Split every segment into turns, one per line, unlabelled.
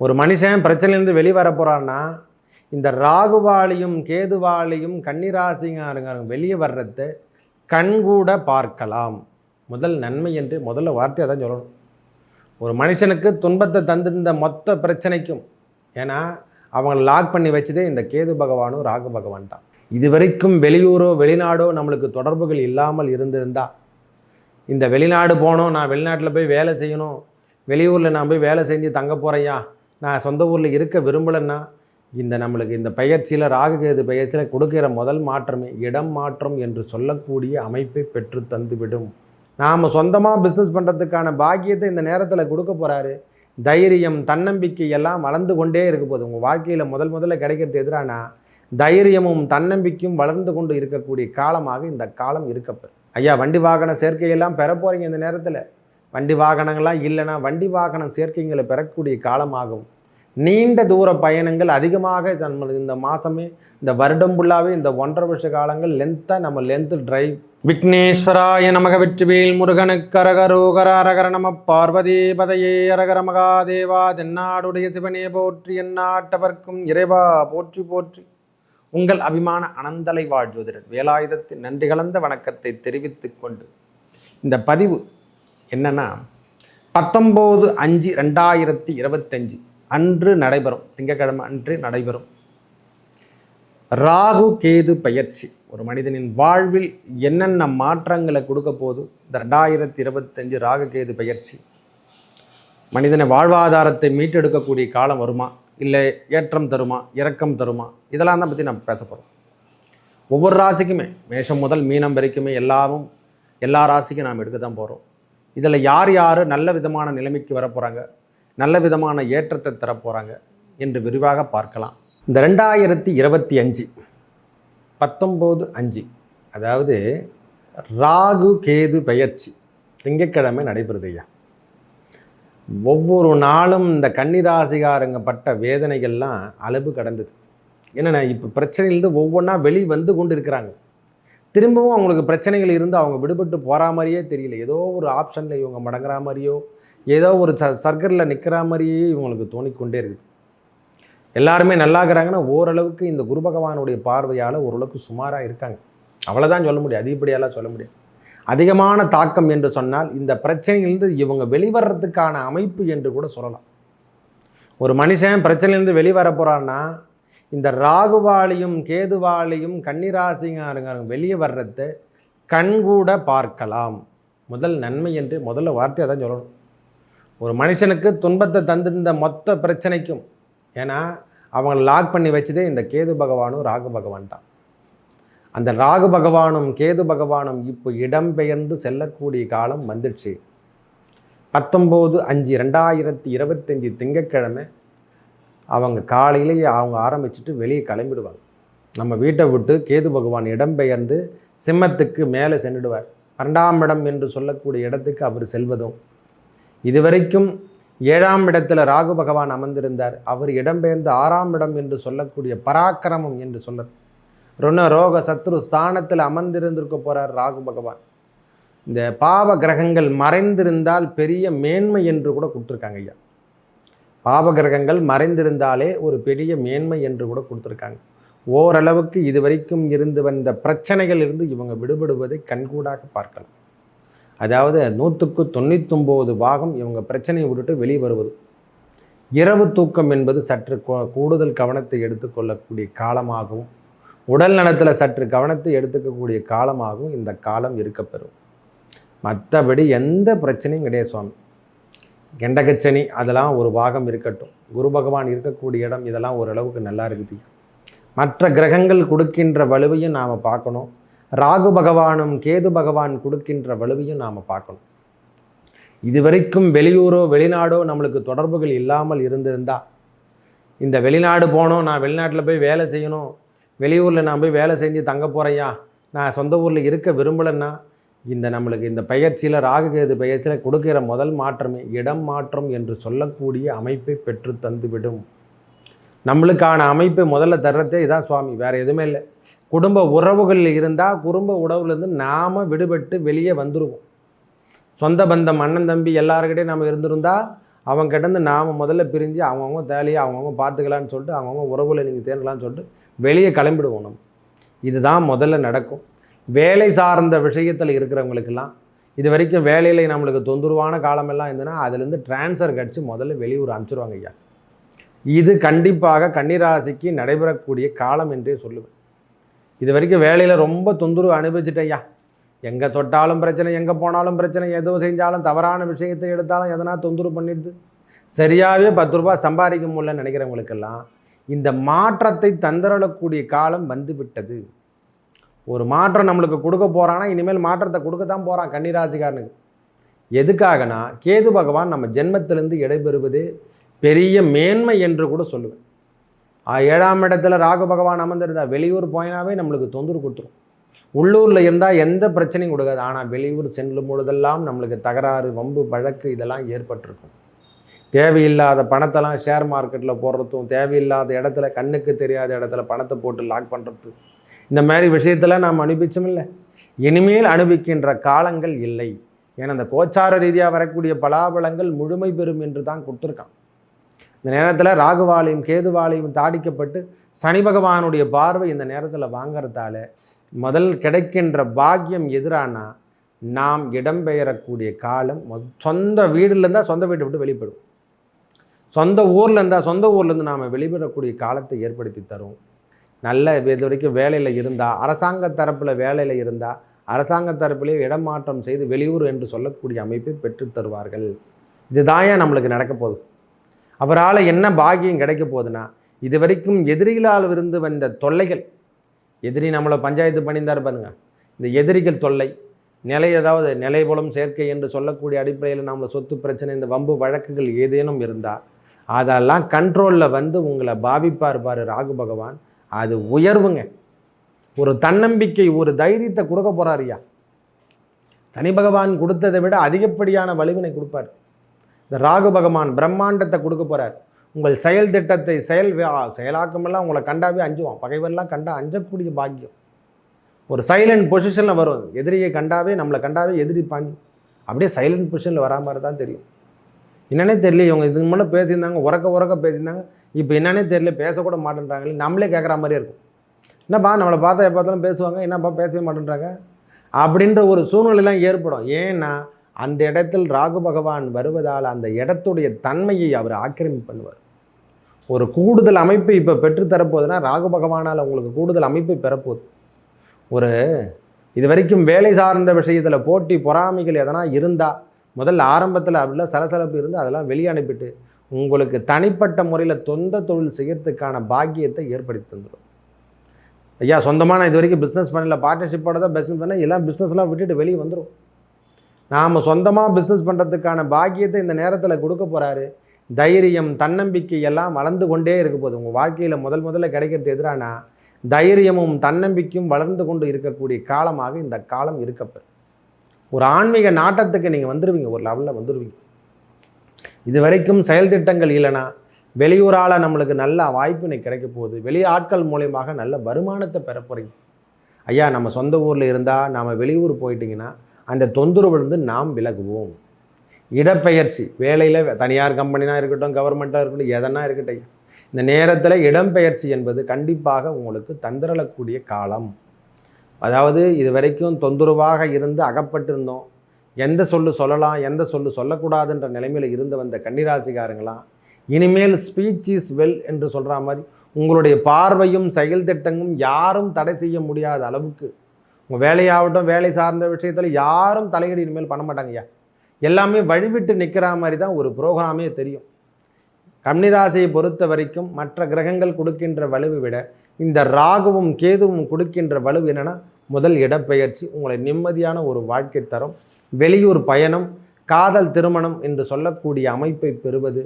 ஒரு மனுஷன் பிரச்சனையிலேருந்து வெளிவர போகிறான்னா இந்த ராகுவாளியும் கேதுவாளியும் கன்னிராசிங்காரங்க வெளியே வர்றத கண்கூட பார்க்கலாம். முதல் நன்மை என்று முதல்ல வார்த்தையை தான் சொல்லணும். ஒரு மனுஷனுக்கு துன்பத்தை தந்திருந்த மொத்த பிரச்சனைக்கும் ஏன்னா அவங்களை லாக் பண்ணி வச்சதே இந்த கேது பகவானும் ராகு பகவான் தான் இதுவரைக்கும் வெளியூரோ வெளிநாடோ நம்மளுக்கு தொடர்புகள் இல்லாமல் இருந்திருந்தா இந்த வெளிநாடு போகணும் நான் வெளிநாட்டில் போய் வேலை செய்யணும் வெளியூரில் நான் போய் வேலை செஞ்சு தங்க போகிறேயா நான் சொந்த ஊரில் இருக்க விரும்பலைன்னா இந்த நம்மளுக்கு இந்த பயிற்சியில் ராகுகேது பயிற்சியில் கொடுக்கிற முதல் மாற்றமே இடம் மாற்றம் என்று சொல்லக்கூடிய அமைப்பை பெற்று தந்துவிடும். நாம் சொந்தமாக பிஸ்னஸ் பண்ணுறதுக்கான பாக்கியத்தை இந்த நேரத்தில் கொடுக்க போகிறாரு தைரியம் தன்னம்பிக்கை எல்லாம் வளர்ந்து கொண்டே இருக்க போகுது. உங்கள் வாழ்க்கையில் முதல் முதல்ல கிடைக்கிறது எதிரானா தைரியமும் தன்னம்பிக்கையும் வளர்ந்து கொண்டு இருக்கக்கூடிய காலமாக இந்த காலம் இருக்கப்போ. ஐயா வண்டி வாகன சேர்க்கையெல்லாம் பெற போகிறீங்க இந்த நேரத்தில். வண்டி வாகனங்கள்லாம் இல்லைன்னா வண்டி வாகனம் சேர்க்கைங்களை பெறக்கூடிய காலமாகும். நீண்ட தூர பயணங்கள் அதிகமாக நம்ம இந்த மாதமே இந்த வருடம் ஃபுல்லாகவே இந்த ஒன்றரை வருஷ காலங்கள் லென்த்தாக நம்ம லென்த்து டிரைவ் விக்னேஸ்வராய நமக வெற்றிவேல் முருகனுக்கு அரகரோகர அரகர நம பார்வதி பதையே அரகர மகாதேவா தென்னாடுடைய சிவனே போற்றி எந்நாட்டவர்க்கும் இறைவா போற்றி போற்றி. உங்கள் அபிமான அனந்தலை வாழ்ஜோதிடர் வேலாயுதத்தின் நன்றி கலந்த வணக்கத்தை தெரிவித்துக்கொண்டு இந்த பதிவு என்னென்னா பத்தொம்போது அஞ்சு ரெண்டாயிரத்தி இருபத்தஞ்சு அன்று நடைபெறும் திங்கக்கிழமை அன்று நடைபெறும். ராகு கேது பயிற்சி. ஒரு மனிதனின் வாழ்வில் என்னென்ன மாற்றங்களை கொடுக்க போது இந்த ரெண்டாயிரத்தி இருபத்தஞ்சு ராகு கேது பயிற்சி. மனிதனை வாழ்வாதாரத்தை மீட்டெடுக்கக்கூடிய காலம் வருமா? இல்லை ஏற்றம் தருமா? இறக்கம் தருமா? இதெல்லாம் தான் பற்றி நம்ம பேச போகிறோம் ஒவ்வொரு ராசிக்குமே மேஷம் முதல் மீனம் வரைக்குமே எல்லாமும் எல்லா ராசிக்கும் நாம் எடுக்க தான் போகிறோம் இதில் யார் யார் நல்ல விதமான நிலைமைக்கு வரப்போகிறாங்க நல்ல விதமான ஏற்றத்தை தரப்போகிறாங்க என்று விரிவாக பார்க்கலாம். இந்த ரெண்டாயிரத்தி இருபத்தி அஞ்சு பத்தொம்போது அஞ்சு அதாவது ராகு கேது பெயர்ச்சி திங்கட்கிழமை நடைபெறுது ஐயா. ஒவ்வொரு நாளும் இந்த கன்னிராசிகாரங்க பட்ட வேதனைகள்லாம் அளவு கடந்தது. என்னென்ன இப்போ பிரச்சனையிலேருந்து ஒவ்வொன்றா வெளி வந்து கொண்டு இருக்கிறாங்க திரும்பவும் அவங்களுக்கு பிரச்சனைகள் இருந்து அவங்க விடுபட்டு போகிற மாதிரியே தெரியல. ஏதோ ஒரு ஆப்ஷனில் இவங்க மடங்குற மாதிரியோ ஏதோ ஒரு ச சர்க்கரில் நிற்கிற மாதிரியே இவங்களுக்கு தோணிக்கொண்டே இருக்குது. எல்லாருமே நல்லா இருக்கிறாங்கன்னா ஓரளவுக்கு இந்த குரு பகவானுடைய பார்வையால் ஓரளவுக்கு சுமாராக இருக்காங்க. அவ்வளோதான் சொல்ல முடியும். அதிகப்படியாலாம் சொல்ல முடியாது. அதிகமான தாக்கம் என்று சொன்னால் இந்த பிரச்சனையிலிருந்து இவங்க வெளிவரத்துக்கான அமைப்பு என்று கூட சொல்லலாம். ஒரு மனுஷன் பிரச்சனையிலேருந்து வெளிவர போகிறான்னா இந்த ராகுவாளியும் கேதுவாளியும் கன்னிராசிங்காரங்க வெளியே வர்றத கண்கூட பார்க்கலாம். முதல் நன்மை என்று முதல்ல வார்த்தையை தான் சொல்லணும். ஒரு மனுஷனுக்கு துன்பத்தை தந்திருந்த மொத்த பிரச்சனைக்கும் ஏன்னா அவங்களை லாக் பண்ணி வச்சதே இந்த கேது பகவானும் ராகு பகவான் தான் அந்த ராகு பகவானும் கேது பகவானும் இப்போ இடம்பெயர்ந்து செல்லக்கூடிய காலம் வந்துடுச்சு. பத்தொம்போது அஞ்சு ரெண்டாயிரத்தி இருபத்தஞ்சி திங்கட்கிழமை அவங்க காலையிலேயே அவங்க ஆரம்பிச்சுட்டு வெளியே கிளம்பிடுவாங்க. நம்ம வீட்டை விட்டு கேது பகவான் இடம்பெயர்ந்து சிம்மத்துக்கு மேலே சென்றுடுவார். பன்னெண்டாம் இடம் என்று சொல்லக்கூடிய இடத்துக்கு அவர் செல்வதும். இதுவரைக்கும் ஏழாம் இடத்தில் ராகு பகவான் அமர்ந்திருந்தார். அவர் இடம்பெயர்ந்து ஆறாம் இடம் என்று சொல்லக்கூடிய பராக்கிரமம் என்று சொல்ல ருண ரோக சத்ரு ஸ்தானத்தில் அமர்ந்திருந்திருக்க போகிறார் ராகு பகவான். இந்த பாவ கிரகங்கள் மறைந்திருந்தால் பெரிய மேன்மை என்று கூட கொடுத்துருக்காங்க ஐயா. பாவகிரகங்கள் மறைந்திருந்தாலே ஒரு பெரிய மேன்மை என்று கூட கொடுத்துருக்காங்க. ஓரளவுக்கு இதுவரைக்கும் இருந்து வந்த பிரச்சனைகள் இருந்து இவங்க விடுபடுவதை கண்கூடாக பார்க்கலாம். அதாவது நூற்றுக்கு தொண்ணூத்தொம்பது பாகம் இவங்க பிரச்சனையை விட்டுட்டு வெளியே வருவது. இரவு தூக்கம் என்பது சற்று கூடுதல் கவனத்தை எடுத்துக்கொள்ளக்கூடிய காலமாகவும் உடல் நலத்தில் சற்று கவனத்தை எடுத்துக்கக்கூடிய காலமாகவும் இந்த காலம் இருக்கப்பெறும். மற்றபடி எந்த பிரச்சனையும் கிடையாது சுவாமி. கெண்டகச்சனி அதெல்லாம் ஒரு பாகம் இருக்கட்டும். குரு பகவான் இருக்கக்கூடிய இடம் இதெல்லாம் ஓரளவுக்கு நல்லா இருக்குது. மற்ற கிரகங்கள் கொடுக்கின்ற வலுவையும் நாம் பார்க்கணும். ராகு பகவானும் கேது பகவான் கொடுக்கின்ற வலுவையும் நாம் பார்க்கணும். இதுவரைக்கும் வெளியூரோ வெளிநாடோ நம்மளுக்கு தொடர்புகள் இல்லாமல் இருந்திருந்தா இந்த வெளிநாடு போகணும் நான் வெளிநாட்டில் போய் வேலை செய்யணும் வெளியூரில் நான் போய் வேலை செஞ்சு தங்க போகிறேயா நான் சொந்த ஊரில் இருக்க விரும்பலைன்னா இந்த நம்மளுக்கு இந்த பயிற்சியில் ராகுகேது பயிற்சியில் கொடுக்கிற முதல் மாற்றமே இடம் மாற்றம் என்று சொல்லக்கூடிய அமைப்பை பெற்று தந்துவிடும். நம்மளுக்கான அமைப்பை முதல்ல தர்றதே இதான் சுவாமி வேறு எதுவுமே இல்லை. குடும்ப உறவுகளில் இருந்தால் குடும்ப உறவுலேருந்து நாம் விடுபட்டு வெளியே வந்துடுவோம் சொந்த பந்தம் அண்ணன் தம்பி எல்லாருக்கிட்டையும் நம்ம இருந்திருந்தால் அவங்க கிட்டேருந்து நாம் முதல்ல பிரிஞ்சு அவங்கவுங்க தேலையை அவங்கவுங்க பார்த்துக்கலான்னு சொல்லிட்டு அவங்கவுங்க உறவுகளை நீங்கள் தேடலான்னு சொல்லிட்டு வெளியே கிளம்பிடுவோம் நம்ம. இதுதான் முதல்ல நடக்கும். வேலை சார்ந்த விஷயத்தில் இருக்கிறவங்களுக்கெல்லாம் இது வரைக்கும் வேலையில் நம்மளுக்கு தொந்தரவான காலமெல்லாம் இருந்ததுன்னா அதுலேருந்து ட்ரான்ஸ்ஃபர் கிடச்சி முதல்ல வெளியூர் அனுப்பிச்சிருவாங்க ஐயா. இது கண்டிப்பாக கன்னிராசிக்கு நடைபெறக்கூடிய காலம் என்றே சொல்லுவேன். இது வரைக்கும் வேலையில் ரொம்ப தொந்தரவு அனுபவிச்சிட்டேன் ஐயா. எங்கே தொட்டாலும் பிரச்சனை எங்கே போனாலும் பிரச்சனை எதுவும் செஞ்சாலும் தவறான விஷயத்தை எடுத்தாலும் எதனா தொந்தரவு பண்ணிடுது. சரியாகவே பத்து ரூபா சம்பாதிக்க முடியலன்னு நினைக்கிறவங்களுக்கெல்லாம் இந்த மாற்றத்தை தந்தரக்கூடிய காலம் வந்துவிட்டது ஒரு மாற்றம் நம்மளுக்கு கொடுக்க போகிறான்னா இனிமேல் மாற்றத்தை கொடுக்க தான் போகிறான் கன்னிராசிக்காரனுக்கு. எதுக்காகனா கேது பகவான் நம்ம ஜென்மத்திலேருந்து இடைபெறுவது பெரிய மேன்மை என்று கூட சொல்லுவேன். ஏழாம் இடத்துல ராகு பகவான் அமர்ந்திருந்தா வெளியூர் போயினாவே நம்மளுக்கு தொந்தரவு கொடுத்துரும். உள்ளூரில் இருந்தால் எந்த பிரச்சனையும் கொடுக்காது. ஆனால் வெளியூர் செல்லும் பொழுதெல்லாம் நம்மளுக்கு தகராறு வம்பு வழக்கு இதெல்லாம் ஏற்பட்டிருக்கும். தேவையில்லாத பணத்தெல்லாம் ஷேர் மார்க்கெட்டில் போடுறதும் தேவையில்லாத இடத்துல கண்ணுக்கு தெரியாத இடத்துல பணத்தை போட்டு லாக் பண்ணுறது இந்த மாதிரி விஷயத்தில் நாம் அனுபவிச்சோம் இல்லை. இனிமேல் அனுபவிக்கின்ற காலங்கள் இல்லை. ஏன்னா அந்த கோச்சார ரீதியாக வரக்கூடிய பலாபலங்கள் முழுமை பெறும் என்று தான் கொடுத்துருக்கான். இந்த நேரத்தில் ராகுவாலையும் கேதுவாலையும் தாடிக்கப்பட்டு சனி பகவானுடைய பார்வை இந்த நேரத்தில் வாங்கறதால முதல் கிடைக்கின்ற பாக்கியம் எதிரானா நாம் இடம்பெயரக்கூடிய காலம் சொந்த வீடுல இருந்தால் சொந்த வீட்டை விட்டு வெளிப்படும். சொந்த ஊரில் இருந்தால் சொந்த ஊர்லேருந்து நாம் வெளிப்படக்கூடிய காலத்தை ஏற்படுத்தி தரும். நல்ல இது வரைக்கும் வேலையில் இருந்தால் அரசாங்க தரப்பில் வேலையில் இருந்தால் அரசாங்க தரப்பிலே இடமாற்றம் செய்து வெளியூர் என்று சொல்லக்கூடிய அமைப்பை பெற்று தருவார்கள். இதுதான் ஏன் நம்மளுக்கு நடக்க போகுது. அவரால் என்ன பாக்கியம் கிடைக்க போகுதுன்னா இது வரைக்கும் எதிரிகளால் இருந்து வந்த தொல்லைகள். எதிரி நம்மளை பஞ்சாயத்து பண்ணியிருந்தார் பாருங்க. இந்த எதிரிகள் தொல்லை நிலை ஏதாவது நிலைபுலம் சேர்க்கை என்று சொல்லக்கூடிய அடிப்படையில் நம்மளை சொத்து பிரச்சனை இந்த வம்பு வழக்குகள் ஏதேனும் இருந்தால் அதெல்லாம் கண்ட்ரோலில் வந்து உங்களை பாவிப்பார் பாரு ராகு பகவான். அது உயர்வுங்க. ஒரு தன்னம்பிக்கை ஒரு தைரியத்தை கொடுக்க போகிறாரியா சனி பகவான் கொடுத்ததை விட அதிகப்படியான வலிவினை கொடுப்பார். இந்த ராகு பகவான் பிரம்மாண்டத்தை கொடுக்க போறார். உங்கள் செயல் திட்டத்தை செயல் செயலாக்கமெல்லாம் உங்களை கண்டாவே அஞ்சுவான். பகைவரெல்லாம் கண்டா அஞ்சக்கூடிய பாக்கியம். ஒரு சைலண்ட் பொசிஷனில் வரும். எதிரியை கண்டாவே நம்மளை கண்டாவே எதிரி பாஞ்சு. அப்படியே சைலண்ட் பொசிஷனில் வரா மாதிரி தான் தெரியும். என்னன்னே தெரியல இவங்க இதுக்கு முன்னே பேசியிருந்தாங்க உறக்க உறக்க பேசியிருந்தாங்க. இப்போ என்னன்னே தெரியல பேசக்கூட மாட்டேன்றாங்களே நம்மளே கேட்குற மாதிரியே இருக்கும். என்னப்பா நம்மளை பார்த்தா எப்போ பார்த்தாலும் பேசுவாங்க என்னப்பா பேசவே மாட்டேன்றாங்க? அப்படின்ற ஒரு சூழ்நிலைலாம் ஏற்படும். ஏன்னா அந்த இடத்தில் ராகு பகவான் வருவதால் அந்த இடத்துடைய தன்மையை அவர் ஆக்கிரமிப்பு பண்ணுவார். ஒரு கூடுதல் அமைப்பு இப்போ பெற்றுத்தரப்போகுதுன்னா ராகு பகவானால் உங்களுக்கு கூடுதல் அமைப்பு பெறப்போகுது. ஒரு இது வரைக்கும் வேலை சார்ந்த விஷயத்தில் போட்டி பொறாமைகள் எதனா இருந்தால் முதல்ல ஆரம்பத்தில் அப்படிலாம் சலசலப்பு இருந்து அதெல்லாம் வெளியனுப்பிட்டு உங்களுக்கு தனிப்பட்ட முறையில் சொந்த தொழில் செய்கிறதுக்கான பாக்கியத்தை ஏற்படுத்தி தந்துடும் ஐயா சொந்தமாக நான் இது வரைக்கும் பிஸ்னஸ் பண்ணல. பார்ட்னர்ஷிப்போட தான் பிஸ்னஸ் பண்ணேன் எல்லாம் பிஸ்னஸ்லாம் விட்டுட்டு வெளியே வந்துடும் நாம் சொந்தமாக பிஸ்னஸ் பண்ணுறதுக்கான பாக்கியத்தை இந்த நேரத்தில் கொடுக்க போகிறாரு தைரியம் தன்னம்பிக்கை எல்லாம் வளர்ந்து கொண்டே இருக்க போகுது. உங்கள் வாழ்க்கையில் முதல் முதல்ல கிடைக்கிறது எதிரானா தைரியமும் தன்னம்பிக்கையும் வளர்ந்து கொண்டு இருக்கக்கூடிய காலமாக இந்த காலம் இருக்கப்பெறும். ஒரு ஆன்மீக நாட்டத்துக்கு நீங்கள் வந்துடுவீங்க ஒரு லெவலில் வந்துடுவீங்க இது வரைக்கும் செயல் திட்டங்கள் இல்லைன்னா வெளியூரால் நம்மளுக்கு நல்ல வாய்ப்பினை கிடைக்க போகுது. வெளி ஆட்கள் மூலியமாக நல்ல வருமானத்தை பெற போகிறீங்க ஐயா நம்ம சொந்த ஊரில் இருந்தால் நாம் வெளியூர் போயிட்டீங்கன்னா அந்த தொந்தரவுலேருந்து நாம் விலகுவோம். இடப்பெயர்ச்சி வேலையில் தனியார் கம்பெனினா இருக்கட்டும் கவர்மெண்ட்டாக இருக்கட்டும் எதனா இருக்கட்டும் இந்த நேரத்தில் இடம்பெயர்ச்சி என்பது கண்டிப்பாக உங்களுக்கு தந்திரலக்கூடிய காலம். அதாவது இது வரைக்கும் தொந்தரவாக இருந்து அகப்பட்டிருந்தோம். எந்த சொல்லு சொல்லலாம் எந்த சொல்லு சொல்லக்கூடாதுன்ற நிலைமையில் இருந்து வந்த கன்னிராசிக்காரங்களாம் இனிமேல் ஸ்பீச் இஸ் வெல் என்று சொல்கிற மாதிரி உங்களுடைய பார்வையும் செயல் திட்டங்களும் யாரும் தடை செய்ய முடியாத அளவுக்கு உங்கள் வேலையாகட்டும் வேலை சார்ந்த விஷயத்தில் யாரும் தலையீடு இனிமேல் பண்ண மாட்டாங்கய்யா எல்லாமே வழிவிட்டு நிற்கிற மாதிரி தான் ஒரு ப்ரோக்ராமே தெரியும். கன்னிராசியை பொறுத்த வரைக்கும் மற்ற கிரகங்கள் கொடுக்கின்ற வலுவை விட இந்த ராகுவும் கேதுவும் கொடுக்கின்ற வலு என்னென்னா முதல் இடப்பெயர்ச்சி உங்களை நிம்மதியான ஒரு வாழ்க்கை தரும். வெளியூர் பயணம் காதல் திருமணம் என்று சொல்லக்கூடிய அமைப்பை பெறுவது.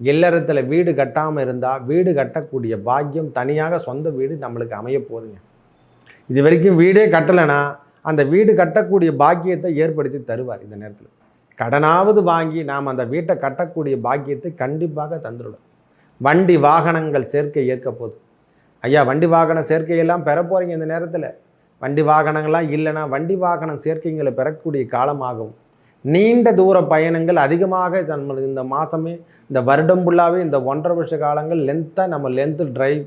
இல்லறத்தில் வீடு கட்டாமல் இருந்தால் வீடு கட்டக்கூடிய பாக்கியம் தனியாக சொந்த வீடு நம்மளுக்கு அமைய போகுதுங்க. இது வரைக்கும் வீடே கட்டலைன்னா அந்த வீடு கட்டக்கூடிய பாக்கியத்தை ஏற்படுத்தி தருவார் இந்த நேரத்தில். கடனாவது வாங்கி நாம் அந்த வீட்டை கட்டக்கூடிய பாக்கியத்தை கண்டிப்பாக தந்துவிடும் வண்டி வாகனங்கள் சேர்க்கை ஏற்க போதும் ஐயா வண்டி வாகன சேர்க்கையெல்லாம் பெற போகிறீங்க இந்த நேரத்தில். வண்டி வாகனங்கள்லாம் இல்லைன்னா வண்டி வாகனம் சேர்க்கைங்களை பெறக்கூடிய காலமாகும். நீண்ட தூர பயணங்கள் அதிகமாக நம்மளுக்கு இந்த மாதமே இந்த வருடம் ஃபுல்லாகவே இந்த ஒன்றரை வருஷ காலங்கள் லென்த்தாக நம்ம லென்த்து டிரைவ்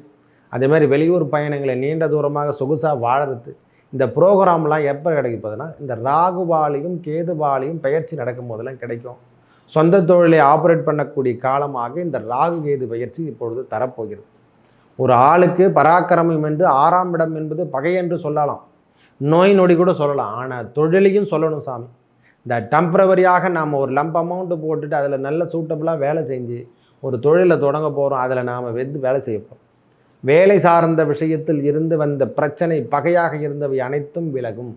அதேமாதிரி வெளியூர் பயணங்களை நீண்ட தூரமாக சொகுசாக வாழறது. இந்த ப்ரோக்ராம்லாம் எப்போ கிடைப்பதுன்னா இந்த ராகுவாலையும் கேதுவாலையும் பயிற்சி நடக்கும் போதெல்லாம் கிடைக்கும். சொந்த தொழிலை ஆப்ரேட் பண்ணக்கூடிய காலமாக இந்த ராகு கேது பயிற்சி இப்பொழுது தரப்போகிறது. ஒரு ஆளுக்கு பராக்கிரமம் என்று ஆறாம் இடம் என்பது பகை என்று சொல்லலாம். நோய் நொடி கூட சொல்லலாம். ஆனால் தொழிலையும் சொல்லணும் சாமி. இந்த டெம்பரவரியாக நாம் ஒரு லம்ப் அமௌண்ட்டு போட்டுட்டு அதில் நல்ல சூட்டபுளாக வேலை செஞ்சு ஒரு தொழிலை தொடங்க போகிறோம் அதில் நாம் வெந்து வேலை செய்ய போகிறோம் வேலை சார்ந்த விஷயத்தில் இருந்து வந்த பிரச்சனை பகையாக இருந்தவை அனைத்தும் விலகும்.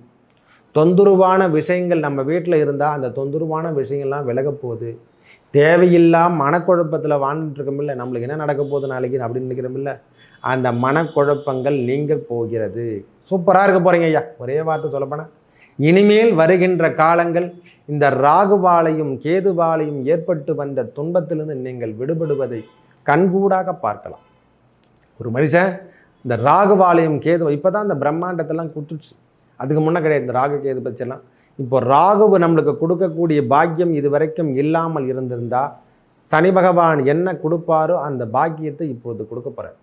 தொந்தரவான விஷயங்கள் நம்ம வீட்டில் இருந்தால் அந்த தொந்தரவான விஷயங்கள்லாம் விலகப்போகுது தேவையில்லாம மனக்குழப்பத்தில் வாழ்ந்துட்டு இருக்கமில்ல நம்மளுக்கு என்ன நடக்க போகுது நாளைக்கு அப்படின்னு நினைக்கிறோமில்ல அந்த மனக்குழப்பங்கள் நீங்க போகிறது. சூப்பராக இருக்க போகிறீங்க ஐயா ஒரே வார்த்தை சொல்லப்போனால் இனிமேல் வருகின்ற காலங்கள் இந்த ராகுவாலையும் கேதுவாலையும் ஏற்பட்டு வந்த துன்பத்திலிருந்து நீங்கள் விடுபடுவதை கண்கூடாக பார்க்கலாம். ஒரு மனுஷன் இந்த ராகுவாலையும் கேது இப்போ தான் இந்த பிரம்மாண்டத்தெல்லாம் குத்துச்சு அதுக்கு முன்னே கிடையாது இந்த ராகு கேது பற்றியெல்லாம் இப்போ ராகுவு நம்மளுக்கு கொடுக்கக்கூடிய பாக்கியம் இது வரைக்கும் இல்லாமல் இருந்திருந்தா சனி பகவான் என்ன கொடுப்பாரோ அந்த பாக்கியத்தை இப்போது கொடுக்க போகிறார்